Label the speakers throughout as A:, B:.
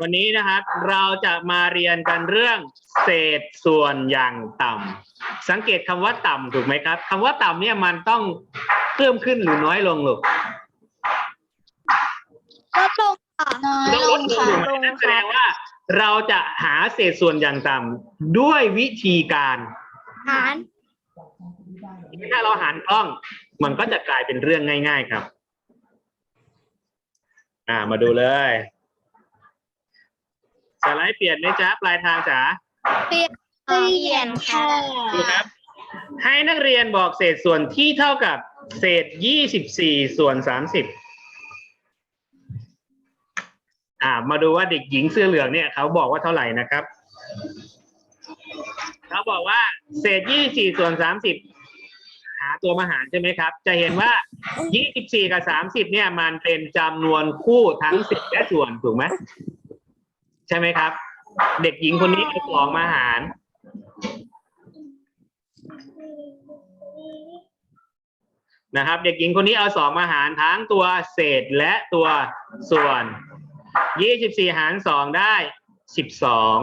A: วันนี้นะครับเราจะมาเรียนกันเรื่องเศษส่วนอย่างต่ำสังเกตคำว่าต่ำถูกไหมครับคำว่าต่ำเนี่ยมันต้องเพิ่มขึ้นหรือน้อยลงลูก
B: ลดลงค่ะ
A: ต้องลดลงถูกไหมนั่นแสดงว่า เราจะหาเศษส่วนอย่างต่ำด้วยวิธีการ
B: หาร
A: ถ้าเราหารกล้อง มันก็จะกลายเป็นเรื่องง่าย ๆครับ อ่ามาดูเลย สไลด์เปลี่ยนไหมจ๊ะปลายทางจ๋า
B: เปลี่ยนเปลี่ยนค่ะ
A: ดูครับ ให้นักเรียนบอกเศษส่วนที่เท่ากับเศษยี่สิบสี่ส่วนสามสิบอ่า มาดูว่าเด็กหญิงเสื้อเหลืองเนี่ยเขาบอกว่าเท่าไหร่นะครับ เขาบอกว่า เศษยี่สิบสี่ส่วนสามสิบหาตัวมาหารใช่ไหมครับ จะเห็นว่ายี่สิบสี่กับสามสิบเนี่ยมันเป็นจำนวนคู่ทั้งสิบและส่วนถูกไหม ใช่ไหมครับ เด็กหญิงคนนี้เอาสองมาหาร นะครับ เด็กหญิงคนนี้เอาสองมาหารทั้งตัวเศษและตัวส่วนยี่สิบสี่หารสองได้สิบสอง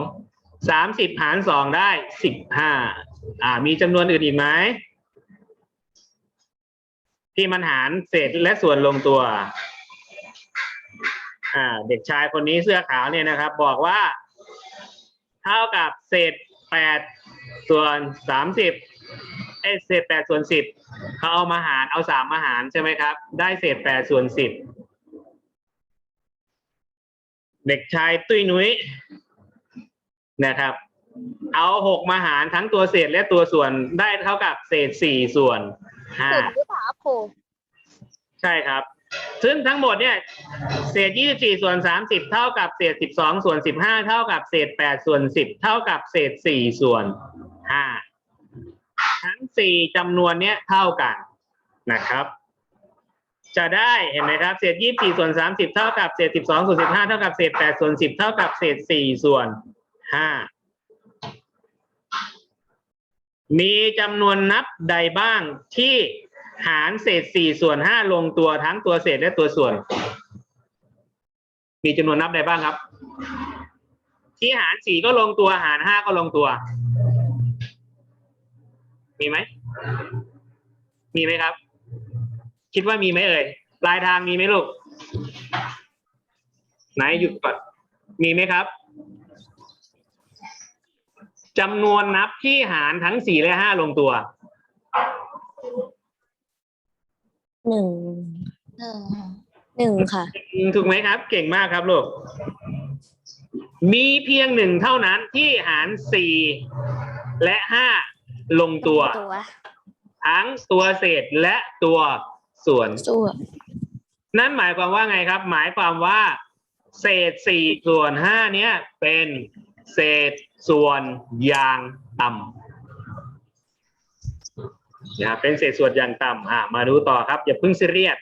A: สามสิบหารสองได้สิบห้าอ่า มีจำนวนอื่นอีกไหมที่มันหารเศษและส่วนลงตัว อ่า เด็กชายคนนี้เสื้อขาวเนี่ยนะครับ บอกว่า เท่ากับเศษแปดส่วนสามสิบเอยเศษแปดส่วนสิบเขาเอามาหารเอาสามมาหารใช่ไหมครับ ได้เศษแปดส่วนสิบเด็กชายตุ้ยนุ้ยนะครับ เอาหกมาหารทั้งตัวเศษและตัวส่วนได้เท่ากับเศษสี่ส่วนห้า
B: ถูกหรือเปล่าครู
A: ใช่ครับ ซึ่งทั้งหมดเนี่ยเศษยี่สิบสี่ส่วนสามสิบเท่ากับเศษสิบสองส่วนสิบห้าเท่ากับเศษแปดส่วนสิบเท่ากับเศษสี่ส่วนห้าทั้งสี่จำนวนเนี้ยเท่ากันนะครับ จะได้เห็นไหมครับ เศษยี่สี่ส่วนสามสิบเท่ากับเศษสิบสองส่วนสิบห้าเท่ากับเศษแปดส่วนสิบเท่ากับเศษสี่ส่วนห้ามีจำนวนนับใดบ้างที่ หารเศษสี่ส่วนห้าลงตัวทั้งตัวเศษและตัวส่วน มีจำนวนนับใดบ้างครับ ที่หารสี่ก็ลงตัวหารห้าก็ลงตัว มีไหม มีไหมครับ คิดว่ามีไหมเอ่ยปลายทางมีไหมลูก ไหนหยุดก่อน มีไหมครับจำนวนนับที่หารทั้งสี่และห้าลงตัว
C: หนึ่ง
B: หนึ่ง
C: หนึ่งค่ะ
A: ถูกไหมครับ เก่งมากครับลูก มีเพียงหนึ่งเท่านั้นที่หารสี่และห้าลงตัว
B: ตัว
A: ทั้งตัวเศษและตัวส่วน
C: ส่วน
A: นั่นหมายความว่าไงครับ หมายความว่า เศษสี่ส่วนห้าเนี้ยเป็นเศษส่วนอย่างต่ำ นะเป็นเศษส่วนอย่างต่ำอะมาดูต่อครับ อย่าเพิ่งซีเรียส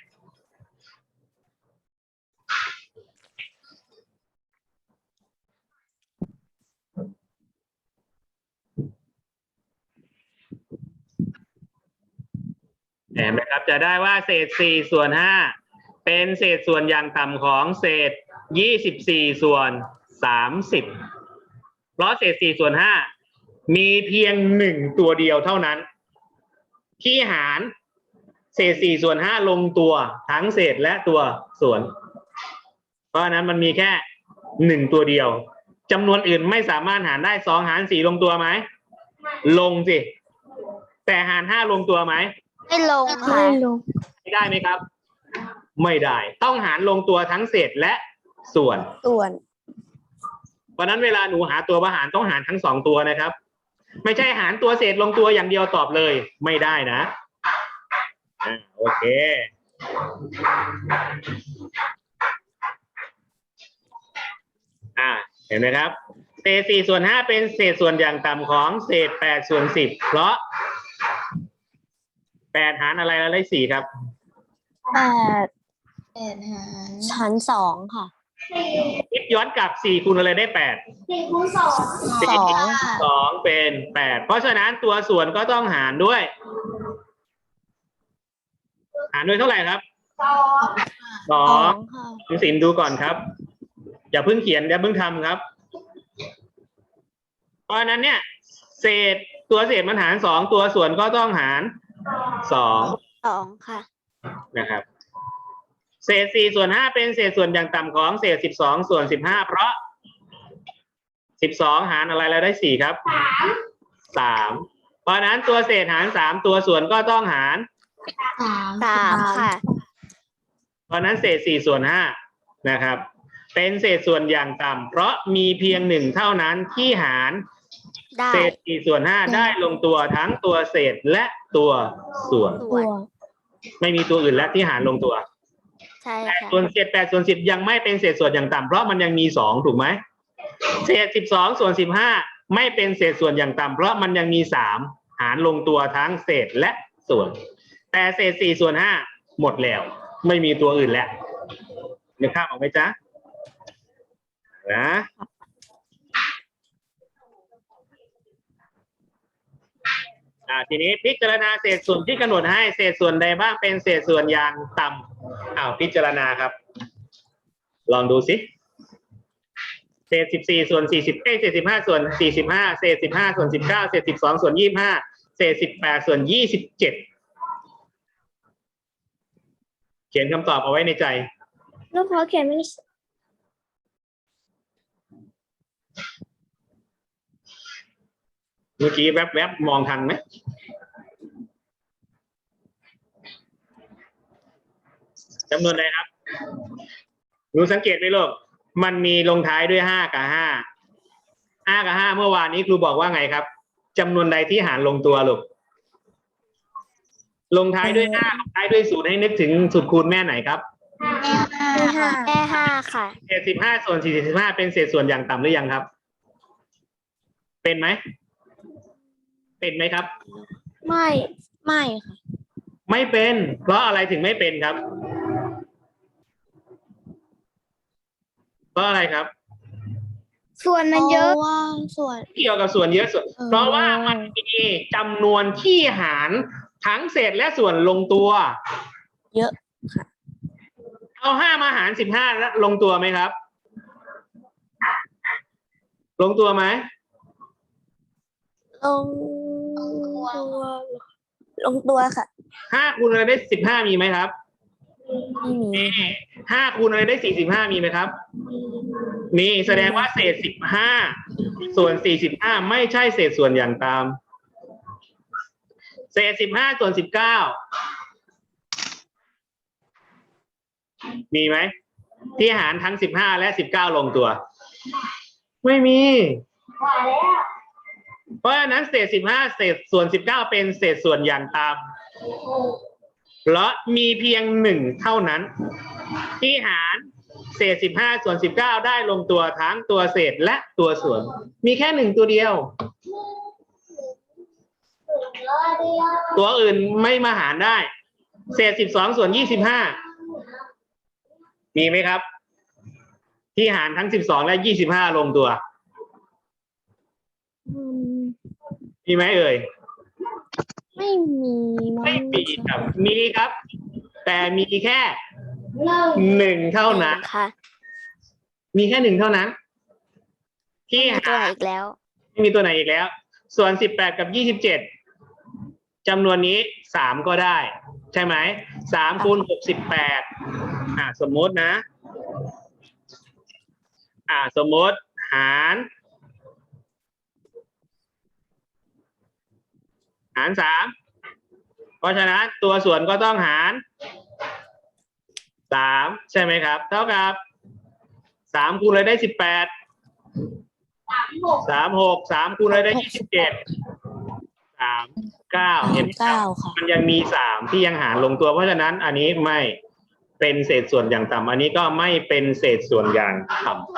A: เห็นไหมครับจะได้ว่าเศษสี่ส่วนห้าเป็นเศษส่วนอย่างต่ำของเศษยี่สิบสี่ส่วนสามสิบเพราะเศษสี่ส่วนห้ามีเพียงหนึ่งตัวเดียวเท่านั้น ที่หารเศษสี่ส่วนห้าลงตัวทั้งเศษและตัวส่วน เพราะฉะนั้นมันมีแค่หนึ่งตัวเดียวจำนวนอื่นไม่สามารถหารได้สองหารสี่ลงตัวไหม ลงสิ แต่หารห้าลงตัวไหม
B: ไม่ลงค่ะ
C: ไม่ลง
A: ไม่ได้ไหมครับ ไม่ได้ ต้องหารลงตัวทั้งเศษและส่วน
C: ส่วน
A: เพราะฉะนั้นเวลาหนูหาตัวประหารต้องหารทั้งสองตัวนะครับ ไม่ใช่หารตัวเศษลงตัวอย่างเดียวตอบเลย ไม่ได้นะอ่าโอเคอ่าเห็นไหมครับเศษสี่ส่วนห้าเป็นเศษส่วนอย่างต่ำของเศษแปดส่วนสิบเพราะแปดหารอะไรแล้วได้สี่ครับ
C: แปด
B: แปดหาร
C: ชั้นสองค่ะ
A: คิดย้อนกลับสี่คูณอะไรได้แปด
B: สี่คูณสอง
C: สองค่ะ
A: สองเป็นแปดเพราะฉะนั้นตัวส่วนก็ต้องหารด้วย หารด้วยเท่าไหร่ครับ
B: สอง
A: สอ
C: สองงค่ะ
A: คุณสินดูก่อนครับ อย่าเพิ่งเขียนอย่าเพิ่งทำครับ เพราะฉะนั้นเนี่ย เศษตัวเศษมันหารสองตัวส่วนก็ต้องหารสอง
C: สองค่ะ
A: นะครับ เศษสี่ส่วนห้าเป็นเศษส่วนอย่างต่ำของเศษสิบสองส่วนสิบห้าเพราะสิบสองหารอะไรแล้วได้สี่ครับสามเพราะฉะนั้นตัวเศษหารสามตัวส่วนก็ต้องหาร
B: สาม
C: สามค่ะ
A: เพราะฉะนั้นเศษสี่ส่วนห้านะครับ เป็นเศษส่วนอย่างต่ำเพราะมีเพียงหนึ่งเท่านั้นที่หาร
C: ได้
A: เศษสี่ส่วนห้าได้ลงตัวทั้งตัวเศษและตัวส่วน
C: ส่วน
A: ไม่มีตัวอื่นแล้วที่หารลงตัว
C: ใช่
A: แปด
C: ค่ะ
A: ส่วนเศษแปดส่วนสิบยังไม่เป็นเศษส่วนอย่างต่ำเพราะมันยังมีสองถูกไหมเศษสิบสองส่วนสิบห้าไม่เป็นเศษส่วนอย่างต่ำเพราะมันยังมีสามหารลงตัวทั้งเศษและส่วน แต่เศษสี่ส่วนห้าหมดแล้ว ไม่มีตัวอื่นแล้วนึกภาพออกไหมจ๊ะนะ อ่าทีนี้พิจารณาเศษส่วนที่กำหนดให้เศษส่วนใดบ้างเป็นเศษส่วนอย่างต่ำอ้าวพิจารณาครับ ลองดูสิเศษสิบสี่ส่วนสี่สิบเอ้เศษสิบห้าส่วนสี่สิบห้าเศษสิบห้าส่วนสิบเก้าเศษสิบสองส่วนยี่ห้าเศษสิบแปดส่วนยี่สิบเจ็ดเขียนคำตอบเอาไว้ในใจ
C: ลูกขอเขียนไม่
A: เมื่อกี้แวบๆมองทันไหมจำนวนใดครับหนูสังเกตไหมลูกมันมีลงท้ายด้วยห้ากับห้าห้ากับห้าเมื่อวานนี้ครูบอกว่าไงครับจำนวนใดที่หารลงตัวลูกลงท้ายด้วยห้าลงท้ายด้วยศูนย์ให้นึกถึงสูตรคูณแม่ไหนครับ
B: แม่ห้า
C: แค่ห้าค่ะ
A: เศษสิบห้าส่วนสี่สิบห้าเป็นเศษส่วนอย่างต่ำหรือยังครับ เป็นไหม เป็นไหมครับ
C: ไม่ไม่ค่ะ
A: ไม่เป็น เพราะอะไรถึงไม่เป็นครับ เพราะอะไรครับ
B: ส่วนมันเยอะ
C: พราว่าส่วน
A: เกี่ยวกับส่วนเยอะส่วน
C: เออ
A: เพราะว่ามันมีจำนวนที่หารทั้งเศษและส่วนลงตัว
C: เยอะ
A: เอาห้ามาหารสิบห้าแล้วลงตัวไหมครับ ลงตัวไหม
C: ลงตัวลงตัวค่ะ
A: ห้าคูณอะไรได้สิบห้ามีไหมครับ
C: ไม่มีค่ะ
A: ห้าคูณอะไรได้สี่สิบห้ามีไหมครับมีแสดงว่าเศษสิบห้าส่วนสี่สิบห้าไม่ใช่เศษส่วนอย่างตาม เศษสิบห้าส่วนสิบเก้ามีไหม ที่หารทั้งสิบห้าและสิบเก้าลงตัว ไม่มี เพราะฉะนั้นเศษสิบห้าเศษส่วนสิบเก้าเป็นเศษส่วนอย่างตามเพราะมีเพียงหนึ่งเท่านั้น ที่หารเศษสิบห้าส่วนสิบเก้าได้ลงตัวทั้งตัวเศษและตัวส่วน มีแค่หนึ่งตัวเดียว ตัวอื่นไม่มาหารได้ เศษสิบสองส่วนยี่สิบห้ามีไหมครับ ที่หารทั้งสิบสองและยี่สิบห้าลงตัว
C: อืม
A: มีไหมเอ่ย
C: ไม่มีมั้ง
A: ไม่มีครับ มีครับ แต่มีแค่หนึ่งเท่านั้น
C: ค่ะ
A: มีแค่หนึ่งเท่านั้น ที่
C: มีตัว
A: หา
C: อีกแล้ว
A: ไม่มีตัวไหนอีกแล้ว ส่วนสิบแปดกับยี่สิบเจ็ดจำนวนนี้สามก็ได้ ใช่ไหมสามคูณหกสิบแปดอ่า สมมตินะ อ่า สมมติหาร หารสามเพราะฉะนั้นตัวส่วนก็ต้องหารสามใช่ไหมครับ เท่ากับสามคูณเลยได้สิบแปดสามหกสามคูณอะไรได้ยี่สิบเจ็ดสามเก้าเห็นไหมครั
C: เก้า
A: บ
C: ค่ะ
A: มันยังมีสามที่ยังหารลงตัว เพราะฉะนั้นอันนี้ไม่เป็นเศษส่วนอย่างต่ำอันนี้ก็ไม่เป็นเศษส่วนอย่างต่ำ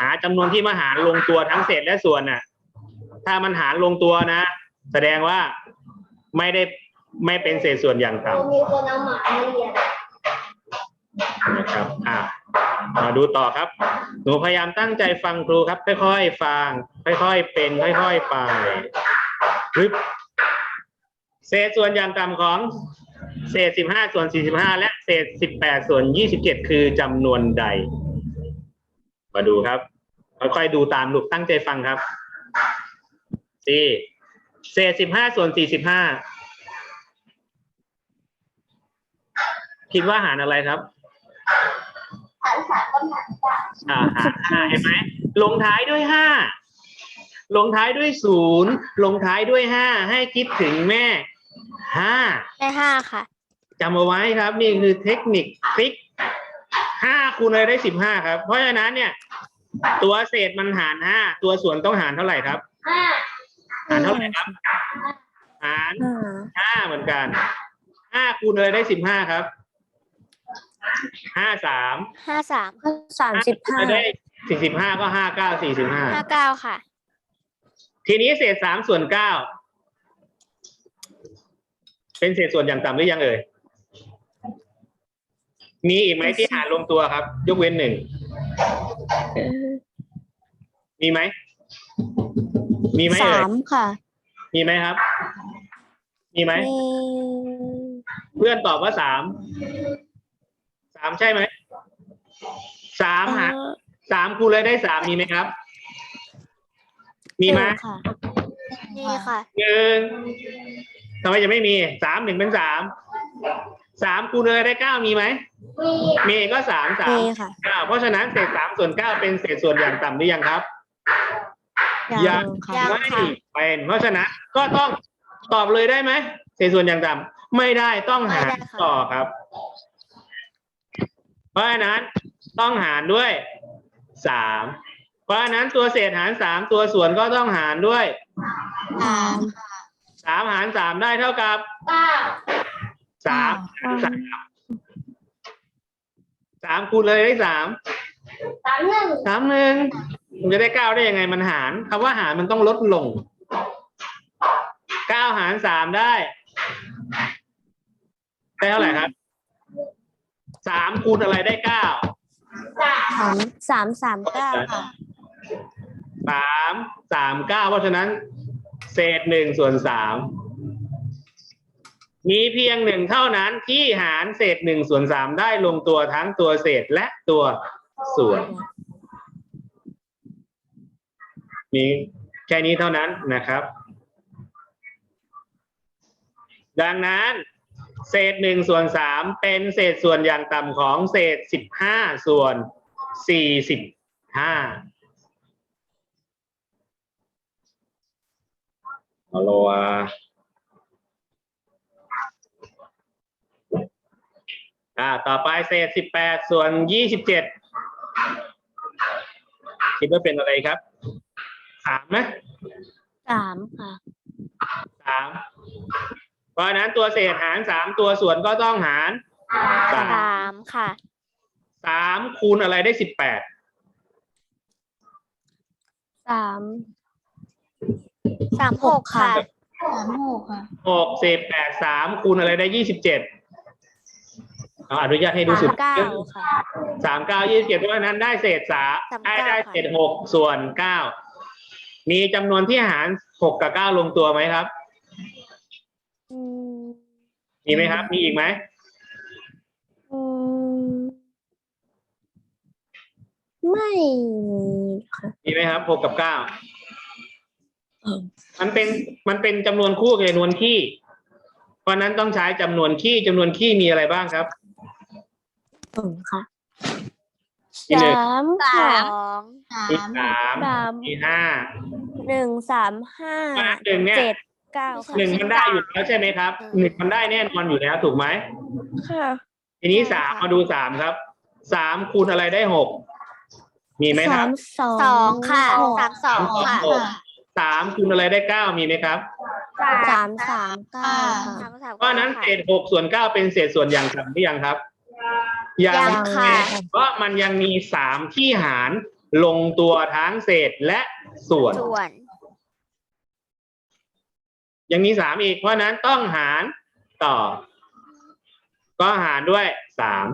A: หาจำนวนที่มาหารลงตัวทั้งเศษและส่วนน่ะ ถ้ามันหารลงตัวนะ แสดงว่าไม่ได้ไม่เป็นเศษส่วนอย่างต่ำ
B: มีคนเอาหมามาเรียน
A: นะครับอ่ามาดูต่อครับ หนูพยายามตั้งใจฟังครูครับ ค่อยๆฟัง ค่อยๆเป็น ค่อยๆไปปึ๊บเศษส่วนอย่างต่ำของเศษสิบห้าส่วนสี่สิบห้าและเศษสิบแปดส่วนยี่สิบเจ็ดคือจำนวนใด มาดูครับ ค่อยๆดูตามลูกตั้งใจฟังครับ สี่เศษสิบห้าส่วนสี่สิบห้าคิดว่าหารอะไรครับ
B: ฐานสามต้นฐานสาม
A: อ่าหารห้าเห็นไหมลงท้ายด้วยห้าลงท้ายด้วยศูนย์ลงท้ายด้วยห้าให้คิดถึงแม่ห้า
C: ได้ห้าค่ะ
A: จำเอาไว้ครับ นี่คือเทคนิคทริคห้าคูณเลยได้สิบห้าครับ เพราะฉะนั้นเนี่ย ตัวเศษมันหารห้าตัวส่วนต้องหารเท่าไหร่ครับ
B: ห้า
A: หารเท่าไหร่ครับหาร
C: ห้า
A: ห้าเหมือนกันห้าคูณเลยได้สิบห้าครับห้าสาม
C: ห้าสามสามสิบห้า
A: ได้สี่สิบห้าก็ห้าเก้าสี่สิบห้า
C: ห้าเก้าค่ะ
A: ทีนี้เศษสามส่วนเก้าเป็นเศษส่วนอย่างต่ำหรือยังเอ่ยมีอีกไหมที่หารลงตัวครับ ยกเว้นหนึ่งมีไหม มีไหม
C: สา
A: เอ่ย
C: มค่ะ
A: มีไหมครับ มีไหม
C: มี
A: เพื่อนตอบว่าสาม สามใช่ไหม สามหารสามคูณเลยได้สามมีไหมครับ มีไหม
C: นึ่งค่ะมีค่ะ
A: หนึ่งทำไมจะไม่มี สามหนึ่งเป็นสาม สามคูณเลยได้เก้ามีไหม
B: มี
A: มีก็สามสาม
C: มีค่ะ
A: เก้าเพราะฉะนั้นเศษสามส่วนเก้าเป็นเศษส่วนอย่างต่ำหรือยังครับ
C: ยังค่ะ
A: ไม่
C: ค่ะ
A: เป็นเพราะฉะนั้นก็ต้องตอบเลยได้ไหมเศษส่วนอย่างต่ำไม่ได้ต้องหาร
C: ไม่ได้ค่ะ
A: ต่อครับ เพราะฉะนั้นต้องหารด้วยสามเพราะฉะนั้นตัวเศษหารสามตัวส่วนก็ต้องหารด้วย
C: สาม
A: สามหารสามได้เท่ากับ
B: เก้า
A: สามหารสามสามคูณเลยได้สาม
B: สามหนึ่ง
A: สามหนึ่ง มันจะได้เก้าได้ยังไงมันหารคำว่าหารมันต้องลดลงเก้าหารสามได้ได้เท่าไหร่ครับสามคูณอะไรได้เก้า
B: สาม
C: สามสามสามเก้าค่ะ
A: สามสามเก้าเพราะฉะนั้น เศษหนึ่งส่วนสามมีเพียงหนึ่งเท่านั้นที่หารเศษหนึ่งส่วนสามได้ลงตัวทั้งตัวเศษและตัวส่วน มีแค่นี้เท่านั้นนะครับ ดังนั้นเศษหนึ่งส่วนสามเป็นเศษส่วนอย่างต่ำของเศษสิบห้าส่วนสี่สิบห้าเอาละวะอ่า ต่อไปเศษสิบแปดส่วนยี่สิบเจ็ดคิดว่าเป็นอะไรครับามไหม
C: สามค่ะ
A: สามเพราะฉะนั้นตัวเศษหารสามตัวส่วนก็ต้องหารสาม
C: สามค่ะ
A: สามคูณอะไรได้สิบแปด
C: สามสามหกค่ะ
B: สามหกค่ะ
A: หกสิบแปดสามคูณอะไรได้ยี่สิบเจ็ดเอาอนุญาตให้ดู
C: สา
A: สุ
C: ม
A: ด
C: เก้าค่ะ
A: สามเก้ายี่สิบเจ็ดเพราะฉะนั้นได้เศษสาม
C: สาม
A: ได้
C: เก้า
A: ได้
C: ค่ะ
A: เศษหกส่วนเก้า มีจำนวนที่หารหกกับเก้าลงตัวไหมครับ
C: อืม
A: มีไหมครับ มีอีกไหม
C: อืมไม่มีค่ะ
A: มีไหมครับหกกับเก้ามันเป็นมันเป็นจำนวนคู่กับจำนวนคี่เพราะฉะนั้นต้องใช้จำนวนคี่จำนวนคี่มีอะไรบ้างครับ
C: อืมค่ะ
A: มีหนึ่ง
C: สามสอง
A: มีสาม
C: สาม
A: มีห้า
C: หนึ่งสามห้า
A: หนึ่งเนี่ย
C: เจ็ดเก้าค่ะ
A: หนึ่งมันได้อยู่แล้วใช่ไหมครับหนึ่งมันได้แน่นอนอยู่แล้วถูกไหม
C: ค่ะ
A: ทีนี้สามมาดูสามครับสามคูณอะไรได้หกมีไหมค
C: สา
A: รับ
C: มสอง
B: สองค่ะ
C: สามสองค่ะ
A: หกสามคูณอะไรได้เก้ามีไหมครับ
C: สามสามเก้าค่ะ
A: เพราะฉะนั้นเศษหกส่วนเก้าเป็นเศษส่วนอย่างต่ำหรือยังครับ
C: ยังค่ะ
A: เพราะมันยังมีสามที่หารลงตัวทั้งเศษและส่วน
C: ส่วน
A: ยังมีสามอีกเพราะฉะนั้นต้องหารต่อ ก็หารด้วยสาม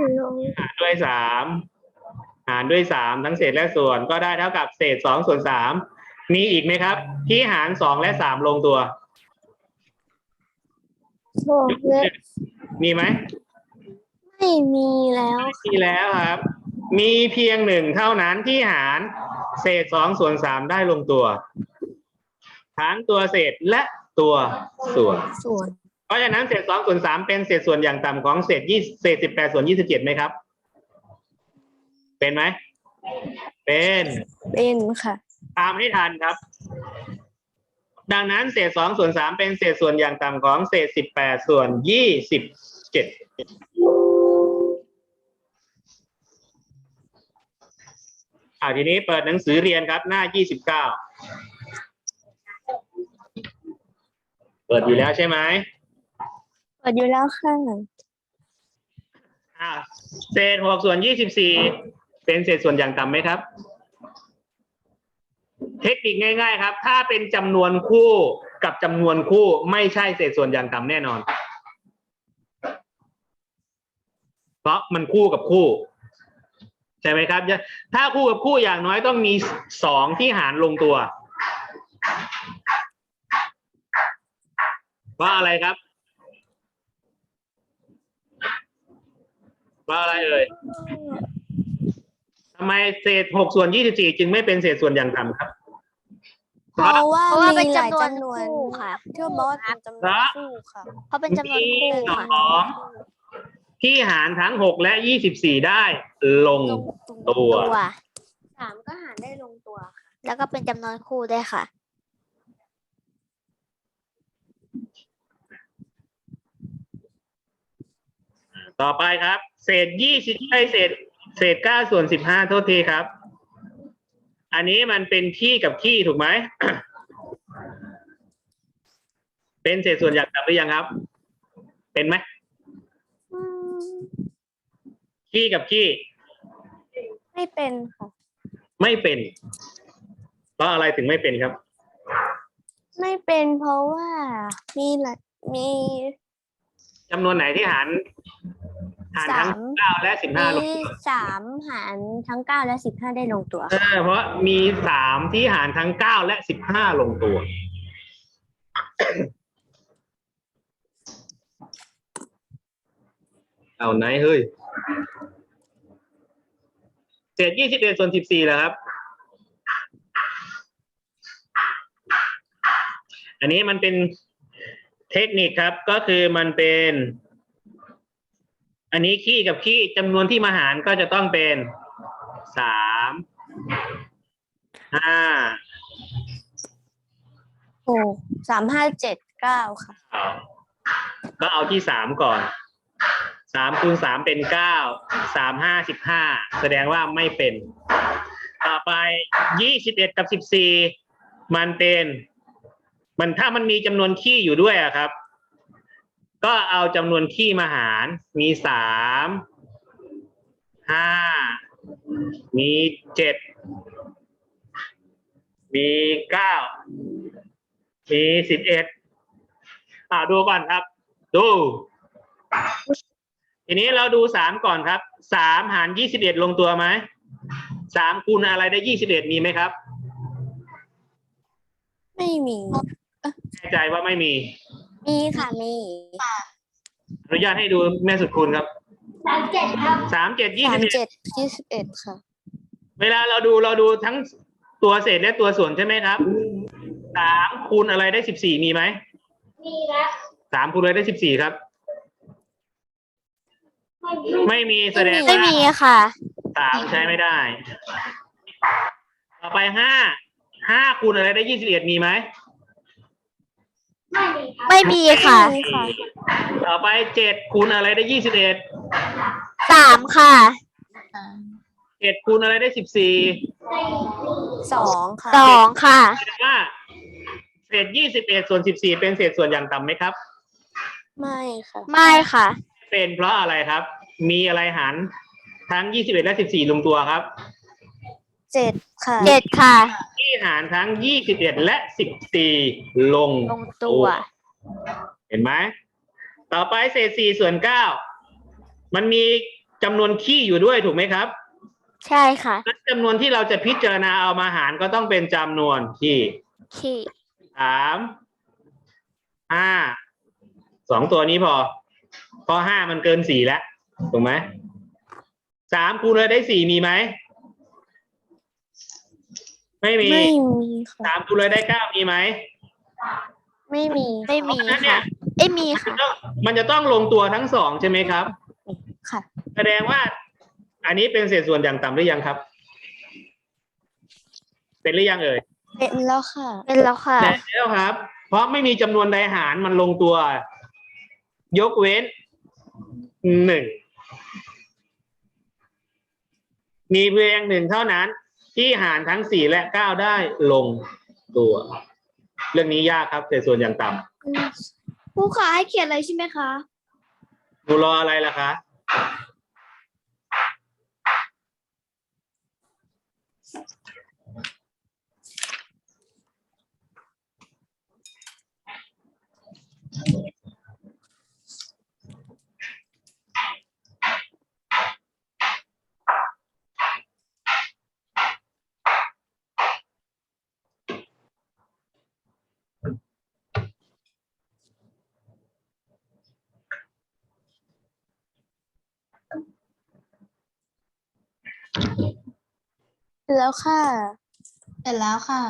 A: หารด้วยสามหารด้วยสามทั้งเศษและส่วนก็ได้เท่ากับเศษสองส่วนสามมีอีกไหมครับ ที่หารสองและสามลงตัว
C: สองและ
A: มีไหม
C: ไม่มีแล้ว
A: มีแล้วครับ มีเพียงหนึ่งเท่านั้นที่หารเศษสองส่วนสามได้ลงตัว ทั้งตัวเศษและตัวส่วน
C: ส่วน
A: เพราะฉะนั้นเศษสองส่วนสามเป็นเศษส่วนอย่างต่ำของเศษยี่เศษสิบแปดส่วนยี่สิบเจ็ดไหมครับ เป็นไหม เป็น
C: เป็นค่ะ
A: ตามให้ทันครับ ดังนั้นเศษสองส่วนสามเป็นเศษส่วนอย่างต่ำของเศษสิบแปดส่วนยี่สิบเจ็ดอ่าทีนี้เปิดหนังสือเรียนครับ หน้ายี่สิบเก้าเปิดอยู่แล้วใช่ไหม
C: เปิดอยู่แล้วค่ะ
A: อ่าเศษหกส่วนยี่สิบสี่เป็นเศษส่วนอย่างต่ำไหมครับ เทคนิคง่าย ๆ ครับ ถ้าเป็นจำนวนคู่กับจำนวนคู่ไม่ใช่เศษส่วนอย่างต่ำแน่นอน เพราะมันคู่กับคู่ ใช่ไหมครับ ถ้าคู่กับคู่อย่างน้อยต้องมีสองที่หารลงตัวเพราะอะไรครับ เพราะอะไรเอ่ยทำไมเศษหกส่วนยี่สิบสี่จึงไม่เป็นเศษส่วนอย่างต่ำครับ
C: เพราะว่า
D: เพราะว่าเป็น
C: มีหลาย
D: จำนวน
C: จำนวน
D: คู่ค่ะ
C: ที่ว่าบอสเป็นจำนวนคู่ค่ะ
D: เพราะเป็นจำนวนคู่
A: มี
D: ค่ะ
A: สองที่หารทั้งหกและยี่สิบสี่ได้ลง ตัว
D: ตัว
C: สามก็หารได้ลงตัวค่ะ
D: แล้วก็เป็นจำนวนคู่ได้วยค่ะ
A: ต่อไปครับ เศษยี่สิบไอเศษ เศษเก้าส่วนสิบห้าโทษทีครับ อันนี้มันเป็นขี้กับขี้ถูกไหม เป็นเศษส่วนอย่างต่ำหรือยังครับ เป็นไหมขี้กับขี้
C: ไม่เป็นค่ะ
A: ไม่เป็น เพราะอะไรถึงไม่เป็นครับ
C: ไม่เป็นเพราะว่ามีหลายมี
A: จำนวนไหนที่หาร หารทั้ง
C: สาม
A: เก้าและสิบห้าลง
C: มี
A: ตัว
C: สามหารทั้งเก้าและสิบห้าได้ลงตัว
A: เออเพราะมีสามที่หารทั้งเก้าและสิบห้าลงตัว เอาไหนเฮ้ย เศษยี่สิบเอ็ดส่วนสิบสี่แล้วครับ อันนี้มันเป็นเทคนิคครับก็คือมันเป็น อันนี้ขี้กับขี้จำนวนที่มาหารก็จะต้องเป็นสามห้า
C: หกสามห้าเจ็ดเก้าค่ะ
A: ก็เอาที่สามก่อนสามคูณสามเป็นเก้าสามห้าสิบห้าแสดงว่าไม่เป็น ต่อไปยี่สิบเอ็ดกับสิบสี่มันเป็น มันถ้ามันมีจำนวนขี้อยู่ด้วยอะครับ ก็เอาจำนวนขี้มาหาร มีสามห้ามีเจ็ดมีเก้ามีสิบเอ็ดอ่าดูก่อนครับ ดู ทีนี้เราดูสามก่อนครับสามหารยี่สิบเอ็ดลงตัวไหมสามคูณอะไรได้ยี่สิบเอ็ดมีไหมครับ
C: ไม่มี
A: แน่ใจว่าไม่มี
C: มีค่ะมี
A: อนุญาตให้ดูแม่สุดคูณครับ
B: สามเจ็ดครับ
A: สามเจ็ดยี่
C: สา
A: สิ
C: ม
A: บเอ็ด
C: เจ็ดยี่สิบเอ็ดค่ะ
A: เวลาเราดูเราดูทั้งตัวเศษและตัวส่วนใช่ไหมครับสามคูณอะไรได้สิบสี่มีไหม
B: มีครับ
A: สามคูณอะไรได้สิบสี่ครับ ไม่มีแสดง
D: ไม่
A: ว่า
D: มีค่ะ
A: สามใช้ไม่ได้ ต่อไปห้าห้าคูณอะไรได้ยี่สิบเอ็ดมีไหม
B: ไม่มีครับ
D: ไม่มีค่ะ
C: ไม่มีค่ะ
A: ต่อไปเจ็ดคูณอะไรได้ยี่สิบเอ็ด
D: สามค่ะ
A: เจ็ดคูณอะไรได้สิบสี่
B: ไม่มี
C: สองค่ะ
D: สองค่ะ
A: แสดงว่าเศษยี่สิบเอ็ดส่วนสิบสี่เป็นเศษส่วนอย่างต่ำไหมครับ
C: ไม่ค่ะ
D: ไม่ค่ะ
A: เป็นเพราะอะไรครับ มีอะไรหารทั้งยี่สิบเอ็ดและสิบสี่ลงตัวครับ
C: เจ็ดค่ะ
D: เจ็ดค่ะ
A: ที่หารทั้งยี่สิบเอ็ดและสิบสี่ลง
D: ลงตัว
A: เห็นไหม ต่อไปเศษสี่ส่วนเก้ามันมีจำนวนขี้อยู่ด้วยถูกไหมครับ
D: ใช่ค่ะ
A: นั้นจำนวนที่เราจะพิจารณาเอามาหารก็ต้องเป็นจำนวนที่
D: ขี้
A: สามห้าสองตัวนี้พอเพราะห้ามันเกินสี่แล้วถูกไหมสามคูณเลยได้สี่มีไหม ไม่มี
C: ไม่มีค่ะ
A: สามคูณเลยได้เก้ามีไหม
C: ไม่มี
D: ไม่มี
A: เพราะฉะนั้นเนี่
D: ค่ะ
A: ย
D: เอ้ยมี
A: มัน
D: ค่ะ
A: จะต้องมันจะต้องลงตัวทั้งสองใช่ไหมครับ
C: ค่ะ
A: แสดงว่า อันนี้เป็นเศษส่วนอย่างต่ำหรือยังครับ เป็นหรือยังเอ่ย
C: เป็นแล้วค่ะ
D: เป็นแล้วค่ะ
A: แต่แล้วครับ เพราะไม่มีจำนวนใดหารมันลงตัว ยกเว้นหนึ่งมีเพียงหนึ่งเท่านั้น ที่หารทั้งสี่และเก้าได้ลงตัว เรื่องนี้ยากครับเศษส่วนอย่างต่
B: ครูขาให้เขียนเลยใช่ไหมคะำ
A: หนูรออะไรล่ะคะ
C: แล้วค่ะ
B: เสร็จแล้วค่ะ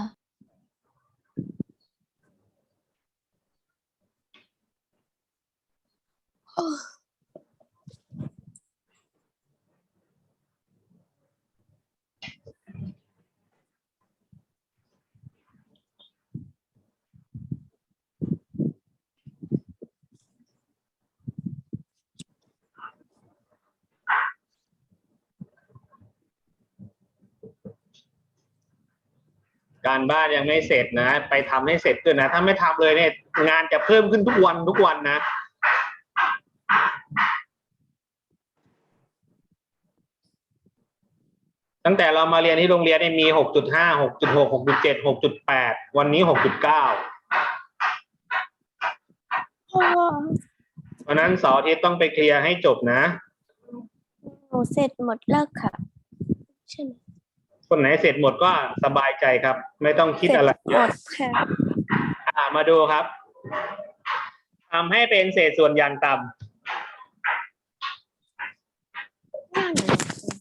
A: การบ้านยังไม่เสร็จนะ ไปทำให้เสร็จด้วยนะ ถ้าไม่ทำเลยเนี่ยงานจะเพิ่มขึ้นทุกวันทุกวันนะตั้งแต่เรามาเรียนที่โรงเรียนเนี่ยมีหกจุดห้าหกจุดหกหกจุดเจ็ดหกจุดแปดวันนี้หกจุดเก้าเพราะฉะนั้นเสาร์อาทิตย์ต้องไปเคลียร์ให้จบนะ
C: หนูเสร็จหมดแล้วค่ะ ใช่ไหม
A: คนไหนเสร็จหมดก็สบายใจครับ ไม่ต้องคิดอะไร
C: เสร็จหมดค่ะ
A: อ่ามาดูครับทำให้เป็นเศษส่วนอย่างต่ำ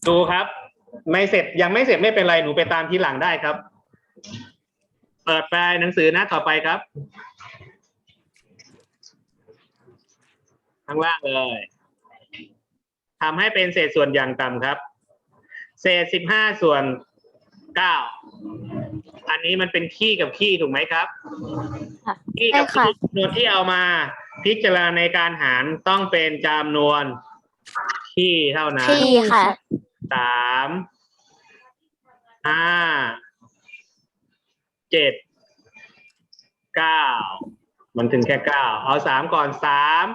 A: ดูครับ ไม่เสร็จยังไม่เสร็จไม่เป็นไรหนูไปตามทีหลังได้ครับ เปิดไปหนังสือหน้าต่อไปครับ ข้างล่างเลยทำให้เป็นเศษส่วนอย่างต่ำครับ เศษสิบห้าส่วน เก้าอันนี้มันเป็นขี้กับขี้ถูกไหมครับ
C: ค่ะ
A: ขี้กับ
D: ใช่ค่ะ
A: ขี้จำนวนที่เอามา พิจารณาในการหารต้องเป็นจำนวนขี้เท่านั้น
D: ขี้ค่ะ
A: สามห้าเจ็ดเก้ามันถึงแค่เก้าเอาสามก่อนสาม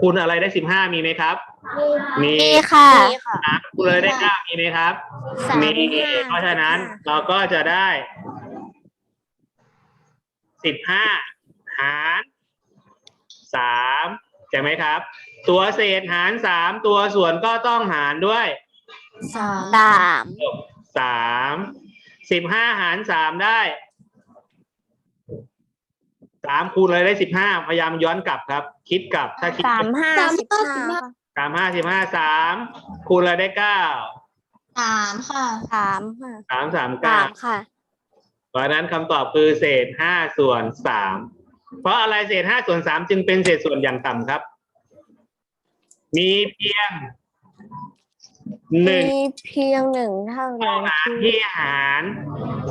A: คูณอะไรได้สิบห้ามีไหมครับ มี
D: มีค่ะ
C: มีค่ะ
A: สามคูณเลยได้เก้ามีไหมครับ
D: สาม
A: มี
D: ห้า
A: เพราะฉะนั้นเราก็จะได้สิบห้าหารสามใช่ไหมครับ ตัวเศษหารสามตัวส่วนก็ต้องหารด้วย
C: สาม
D: สาม
A: สามสิบห้าหารสามได้ สามคูณเลยได้สิบห้าพยายามย้อนกลับครับ คิดกลับถ้าคิด
C: สามห้า
B: สาม
C: สิบ
B: ห้า
C: ห้า
B: สิบห้า
C: ค่ะ
A: สามห้าสิบห้าสามคูณเลยได้เก้า
B: สามค่ะ
C: สามค่ะ
A: สามสาม
D: สา
A: เก้า
D: มค่ะ
A: เพราะฉะนั้นคำตอบคือเศษห้าส่วนสามเพราะอะไรเศษห้าส่วนสามจึงเป็นเศษส่วนอย่างต่ำครับ มีเพียง หนึ่ง
C: มีเพียงหนึ่งเท่านั้น
A: หาร
C: ที่
A: ที่หาร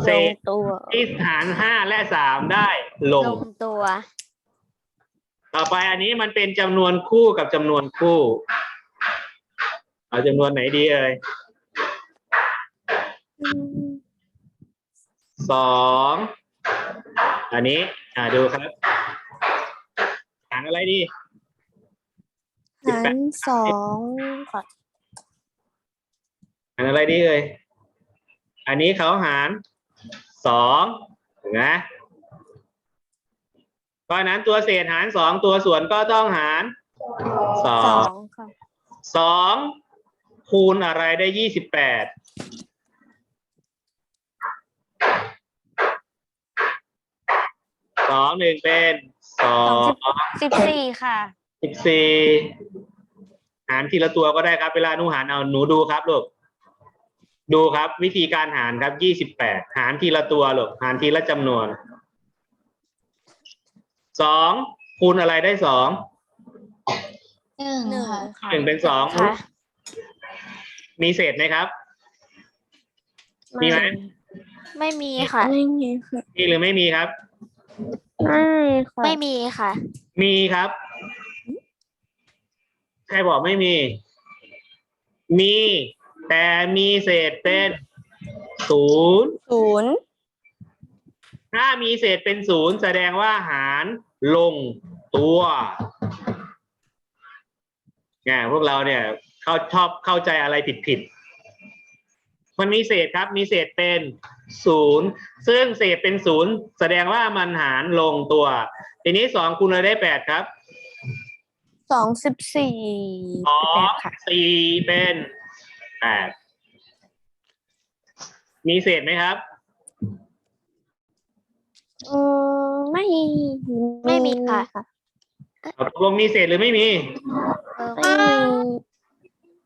A: เศ
C: ลง
A: ษ
C: ตัว
A: ที่หารห้าและสามได้ล
D: ล
A: ง
D: งตัว
A: ต่อไปอันนี้มันเป็นจำนวนคู่กับจำนวนคู่ เอาจำนวนไหนดีเอ่ยสองอันนี้ อ่าดูครับหารอะไรดี
C: หารสองค่ะ
A: หารอะไรดีเอ่ย อันนี้เขาหารสองถูกไหมเพราะฉะนั้นตัวเศษหารสองตัวส่วนก็ต้องหารสอ
C: สองงค่ะ
A: สองคูณอะไรได้ยี่สิบแปดสองหนึ่งเป็นสอง
C: สิบสี่ค่ะ
A: สิบสี่หารทีละตัวก็ได้ครับ เวลาหนูหารเอาหนูดูครับลูก ดูครับ วิธีการหารครับยี่สิบแปดหารทีละตัวลูกหารทีละจำนวนสองคูณอะไรได้สอง
B: หนึ่ง
C: หนึ่ง
B: ค่ะ
C: ค่ะ
A: หนึ่งเป็นสอง
D: ค่ะ
A: มีเศษไหมครับ มีไหม
D: ไม่มีค่ะ
C: ไม่มีค่ะ
A: มีหรือไม่มีครับ
C: ไม่ค่ะ
D: ไม่มีค่ะ
A: มีครับ ใครบอกไม่มี มี แต่มีเศษเป็นศูนย์
C: ศูนย์
A: ถ้ามีเศษเป็นศูนย์แสดงว่าหารลงตัวเนี่ยพวกเราเนี่ยเขาชอบเข้าใจอะไรผิดผิดๆมันมีเศษครับ มีเศษเป็นศูนย์ซึ่งเศษเป็นศูนย์แสดงว่ามันหารลงตัว ทีนี้สองคูณอะไรได้แปดครับ
C: สองสิบสี่
A: สอ
C: แป
A: ง
C: ดค่ะ
A: สี่เป็น แปดมีเศษไหมครับ
C: อืมไม่
D: ไม่มีค่ะ
A: ตกลงมีเศษหรือไม่มี
D: เออ
C: ไม่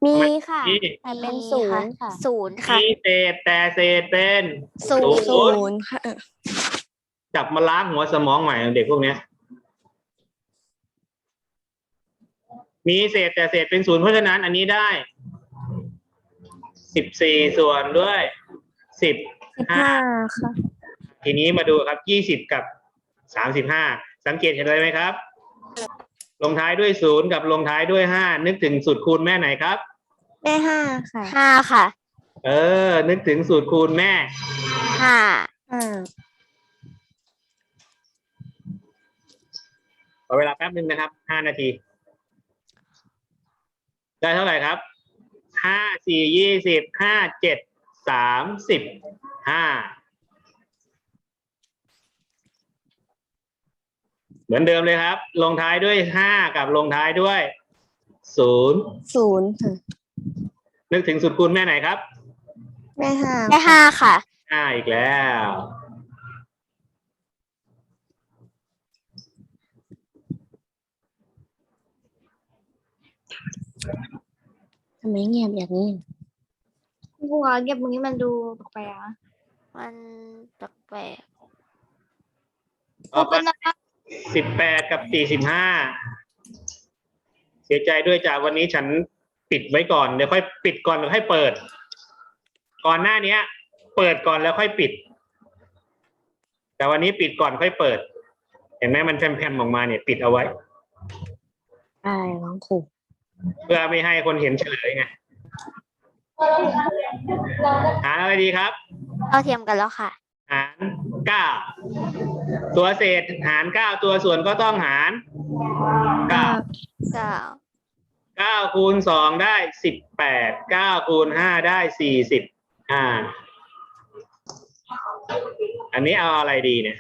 C: มี มีค่ะ
A: มี
C: แต่เป็นศูนย์ค่ะ
D: ศูนย์ค่ะ
A: มีเศษแต่เศษเป็น
D: ศูนย์
A: ศูนย์
C: ศูนย์ค่ะ
A: จับมาล้างหัวสมองใหม่ของเด็กพวกเนี้ย มีเศษแต่เศษเป็นศูนย์เพราะฉะนั้นอันนี้ได้ สิบสี่ส่วนด้วยสิบ
C: สิบห้าค่ะ
A: ทีนี้มาดูครับยี่สิบกับสามสิบห้าสังเกตเห็นอะไรไหมครับ ลงท้ายด้วยศูนย์กับลงท้ายด้วยห้านึกถึงสูตรคูณแม่ไหนครับ
C: ได้ห้าค่ะ
D: ห้าค่ะ
A: เออ นึกถึงสูตรคูณแม่
D: ห้า
C: ห้า
A: ขอเวลาแป๊บหนึ่งนะครับห้านาที ได้เท่าไหร่ครับ ห้าสี่ยี่สิบห้าเจ็ดสามสิบห้าเหมือนเดิมเลยครับ ลงท้ายด้วยห้ากับลงท้ายด้วยศูนย์
C: ศูนย์ค่ะ
A: นึกถึงสูตรคูณแม่ไหนครับ
C: ได้ห้า
D: ได้ห้าค่ะ
A: ห้าอีกแล้ว
C: ทำ ไมเงียบอย่างนี้
B: ครูคะเก็บตรงนี้มันดูแปลกๆนะ
D: มันแปลก
A: ต่อไป
B: เป็นอะไร
A: สิบแปดกับสี่สิบห้าเสียใจด้วยจ้าวันนี้ฉันปิดไว้ก่อนเดี๋ยวค่อยปิดก่อนแล้วค่อยเปิด ก่อนหน้าเนี้ย เปิดก่อนแล้วค่อยปิด แต่วันนี้ปิดก่อนค่อยเปิด เห็นไหมมันแพร่มๆออกมาเนี่ย ปิดเอาไว้
C: ได้น้องครู
A: เพื่อไม่ให้คนเห็นเฉลยไงหารอะไรดีครับ
D: ๆเราเทียมกันแล้วค่ะ
A: หารเก้าตัวเศษหารเก้าตัวส่วนก็ต้องหารเก้า
D: เก้า
A: เก้าคูณสองได้สิบแปดเก้าคูณห้าได้สี่สิบห้าอันนี้เอาอะไรดีเนี่ย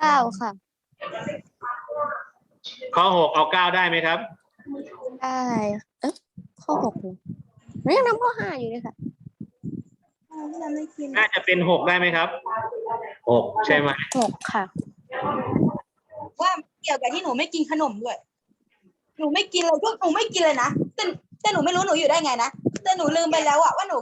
C: เก้าค่ะ
A: ข้อหกเอาเก้าได้ไหมครับ
C: ได้ เอ๊ะข้อหกเลยหนูยังนับข้อห้าอยู่เลยค่ะ
A: น่าจะเป็นหกได้ไหมครับหกใช่ไหม
C: หกค่ะ
E: ว่าเกี่ยวกับที่หนูไม่กินขนมด้วย หนูไม่กินเลยพวกหนูไม่กินเลยนะแต่แต่หนูไม่รู้หนูอยู่ได้ไงนะแต่หนูลืมไปแล้วอะว่าหนู